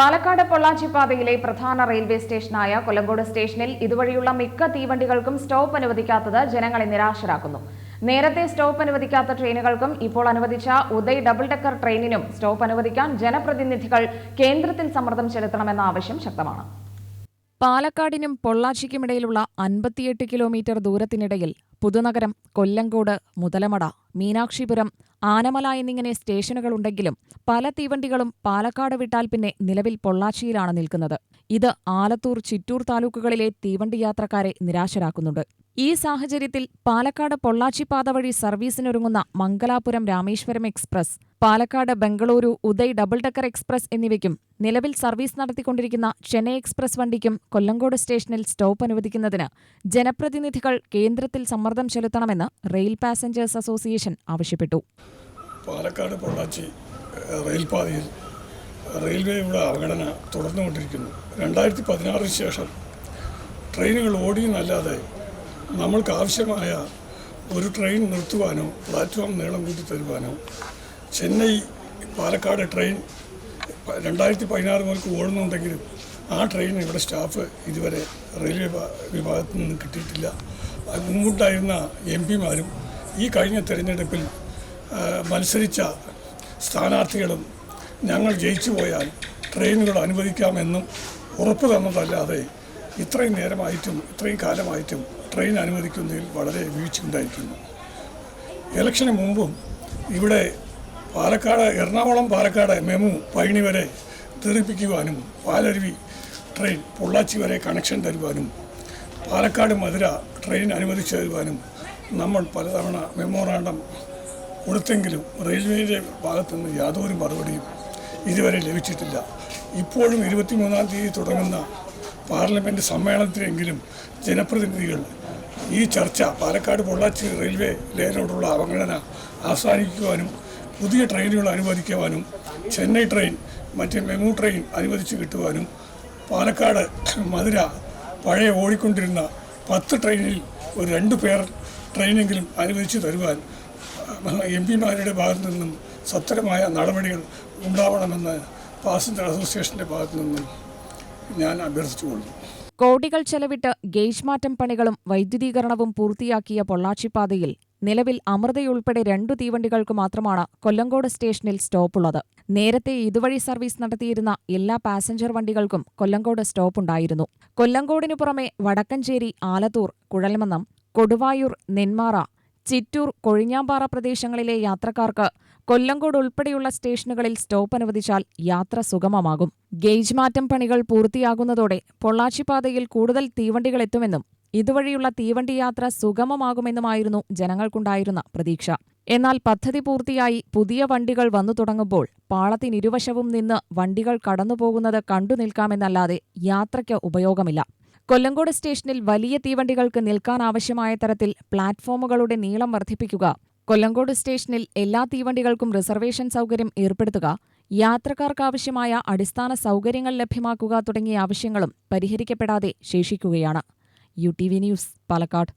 പാലക്കാട് പൊള്ളാച്ചി പാതയിലെ പ്രധാന റെയിൽവേ സ്റ്റേഷനായ കൊല്ലങ്കോട് സ്റ്റേഷനിൽ ഇതുവഴിയുള്ള മിക്ക തീവണ്ടികൾക്കും സ്റ്റോപ്പ് അനുവദിക്കാത്തത് ജനങ്ങളെ നിരാശരാക്കുന്നു. നേരത്തെ സ്റ്റോപ്പ് അനുവദിക്കാത്ത ട്രെയിനുകൾക്കും ഇപ്പോൾ അനുവദിച്ച ഉദയ് ഡബിൾ ഡെക്കർ ട്രെയിനിനും സ്റ്റോപ്പ് അനുവദിക്കാൻ ജനപ്രതിനിധികൾ കേന്ദ്രത്തിൽ സമ്മർദ്ദം ചെലുത്തണമെന്ന ആവശ്യം ശക്തമാണ്. പാലക്കാടിനും പൊള്ളാച്ചിക്കുമിടയിലുള്ള അൻപത്തിയെട്ട് കിലോമീറ്റർ ദൂരത്തിനിടയിൽ പുതുനഗരം കൊല്ലങ്കോട് മുതലമട മീനാക്ഷിപുരം ആനമല എന്നിങ്ങനെ സ്റ്റേഷനുകളുണ്ടെങ്കിലും പല തീവണ്ടികളും പാലക്കാട് വിട്ടാൽ പിന്നെ നിലവിൽ പൊള്ളാച്ചിയിലാണ് നിൽക്കുന്നത്. ഇത് ആലത്തൂർ ചിറ്റൂർ താലൂക്കുകളിലെ തീവണ്ടി യാത്രക്കാരെ നിരാശരാക്കുന്നുണ്ട്. ഈ സാഹചര്യത്തിൽ പാലക്കാട് പൊള്ളാച്ചി പാത വഴി സർവീസിനൊരുങ്ങുന്ന Mangalapuram Rameswaram express Palakkad Bengaluru Uday double decker express എന്നിവയ്ക്കും നിലവിൽ സർവീസ് നടത്തിക്കൊണ്ടിരിക്കുന്ന ചെന്നൈ എക്സ്പ്രസ് വണ്ടിക്കും കൊല്ലങ്കോട് സ്റ്റേഷനിൽ സ്റ്റോപ്പ് അനുവദിക്കുന്നതിന് ജനപ്രതിനിധികൾ കേന്ദ്രത്തിൽ സമ്മർദ്ദം ചെലുത്തണമെന്ന് റെയിൽ പാസഞ്ചേഴ്സ് അസോസിയേഷൻ ആവശ്യപ്പെട്ടു. പാലക്കാട് പൊള്ളാച്ചി റെയിൽപാതയിൽ റെയിൽവേയുടെ അവഗണന തുടർന്നുകൊണ്ടിരിക്കുന്നു. രണ്ടായിരത്തി പതിനാറിന് ശേഷം ട്രെയിനുകൾ ഓടിയെന്നല്ലാതെ നമ്മൾക്ക് ആവശ്യമായ ഒരു ട്രെയിൻ നിർത്തുവാനോ പ്ലാറ്റ്ഫോം നീളം കൂട്ടി തരുവാനോ ചെന്നൈ പാലക്കാട് ട്രെയിൻ രണ്ടായിരത്തി പതിനാറ് മുതൽക്ക് ഓടുന്നുണ്ടെങ്കിലും ആ ട്രെയിൻ ഇവിടെ സ്റ്റാഫ് ഇതുവരെ റെയിൽവേ വിഭാ- വിഭാഗത്തിൽ നിന്ന് കിട്ടിയിട്ടില്ല. മുമ്പുണ്ടായിരുന്ന എം പിമാരും ഈ കഴിഞ്ഞ തെരഞ്ഞെടുപ്പിൽ മത്സരിച്ച സ്ഥാനാർത്ഥികളും ഞങ്ങൾ ജയിച്ചു പോയാൽ ട്രെയിനുകൾ അനുവദിക്കാമെന്നും ഉറപ്പ് തന്നതല്ലാതെ ഇത്രയും നേരമായിട്ടും ഇത്രയും കാലമായിട്ടും ട്രെയിൻ അനുവദിക്കുന്നതിൽ വളരെ വീഴ്ചയുണ്ടായിരിക്കുന്നു ഇലക്ഷന് മുമ്പും ഇവിടെ പാലക്കാട് എറണാകുളം പാലക്കാട് മെമു പഴനി വരെ തെറിപ്പിക്കുവാനും പാലരുവി ട്രെയിൻ പൊള്ളാച്ചി വരെ കണക്ഷൻ തരുവാനും പാലക്കാട് മധുര ട്രെയിൻ അനുവദിച്ചു തരുവാനും നമ്മൾ പലതവണ മെമ്മോറാണ്ടം കൊടുത്തെങ്കിലും റെയിൽവേയുടെ ഭാഗത്തു നിന്ന് യാതൊരു മറുപടിയും ഇതുവരെ ലഭിച്ചിട്ടില്ല. ഇപ്പോഴും ഇരുപത്തിമൂന്നാം തീയതി തുടങ്ങുന്ന പാർലമെന്റ് സമ്മേളനത്തിലെങ്കിലും ജനപ്രതിനിധികൾ ഈ ചർച്ച പാലക്കാട് പൊള്ളാച്ചി റെയിൽവേ ലൈനോടുള്ള അവഗണന അവസാനിക്കുവാനും പുതിയ ട്രെയിനുകൾ അനുവദിക്കുവാനും ചെന്നൈ ട്രെയിൻ മറ്റ് മെമു ട്രെയിൻ അനുവദിച്ച് കിട്ടുവാനും പാലക്കാട് മധുര പഴയ ഓടിക്കൊണ്ടിരുന്ന പത്ത് ട്രെയിനിൽ ഒരു രണ്ട് പേർ ട്രെയിനെങ്കിലും അനുവദിച്ച് തരുവാൻ എം പിമാരുടെ ഭാഗത്തു നിന്നും സത്വരമായ നടപടികൾ ഉണ്ടാവണമെന്ന് പാസഞ്ചർ അസോസിയേഷന്റെ ഭാഗത്തു നിന്നും ഞാൻ അഭ്യർത്ഥിച്ചുകൊണ്ട് കോടികൾ ചെലവിട്ട് ഗേജ് മാറ്റം പണികളും വൈദ്യുതീകരണവും പൂർത്തിയാക്കിയ പൊള്ളാച്ചിപ്പാതയിൽ നിലവിൽ അമൃതയുൾപ്പെടെ രണ്ടു തീവണ്ടികൾക്ക് മാത്രമാണ് കൊല്ലങ്കോട് സ്റ്റേഷനിൽ സ്റ്റോപ്പുള്ളത്. നേരത്തെ ഇതുവഴി സർവീസ് നടത്തിയിരുന്ന എല്ലാ പാസഞ്ചർ വണ്ടികൾക്കും കൊല്ലങ്കോട് സ്റ്റോപ്പുണ്ടായിരുന്നു. കൊല്ലങ്കോടിനു പുറമെ വടക്കഞ്ചേരി ആലത്തൂർ കുഴൽമന്നം കൊടുവായൂർ നെന്മാറ ചിറ്റൂർ കൊഴിഞ്ഞാമ്പാറ പ്രദേശങ്ങളിലെ യാത്രക്കാർക്ക് കൊല്ലങ്കോട് ഉൾപ്പെടെയുള്ള സ്റ്റേഷനുകളിൽ സ്റ്റോപ്പ് അനുവദിച്ചാൽ യാത്ര സുഗമമാകും. ഗേജ് മാറ്റം പണികൾ പൂർത്തിയാകുന്നതോടെ പൊള്ളാച്ചിപ്പാതയിൽ കൂടുതൽ തീവണ്ടികൾ എത്തുമെന്നും ഇതുവഴിയുള്ള തീവണ്ടി യാത്ര സുഗമമാകുമെന്നുമായിരുന്നു ജനങ്ങൾക്കുണ്ടായിരുന്ന പ്രതീക്ഷ. എന്നാൽ പദ്ധതി പൂർത്തിയായി പുതിയ വണ്ടികൾ വന്നു തുടങ്ങുമ്പോൾ പാളത്തിനിരുവശവും നിന്ന് വണ്ടികൾ കടന്നുപോകുന്നത് കണ്ടു നിൽക്കാമെന്നല്ലാതെ യാത്രയ്ക്ക് ഉപയോഗമില്ല. കൊല്ലങ്കോട് സ്റ്റേഷനിൽ വലിയ തീവണ്ടികൾക്ക് നിൽക്കാനാവശ്യമായ തരത്തിൽ പ്ലാറ്റ്ഫോമുകളുടെ നീളം വർദ്ധിപ്പിക്കുക കൊല്ലങ്കോട് സ്റ്റേഷനിൽ എല്ലാ തീവണ്ടികൾക്കും റിസർവേഷൻ സൗകര്യം ഏർപ്പെടുത്തുക യാത്രക്കാർക്കാവശ്യമായ അടിസ്ഥാന സൗകര്യങ്ങൾ ലഭ്യമാക്കുക തുടങ്ങിയ ആവശ്യങ്ങളും പരിഹരിക്കപ്പെടാതെ ശേഷിക്കുകയാണ്. U T V news Palakkad.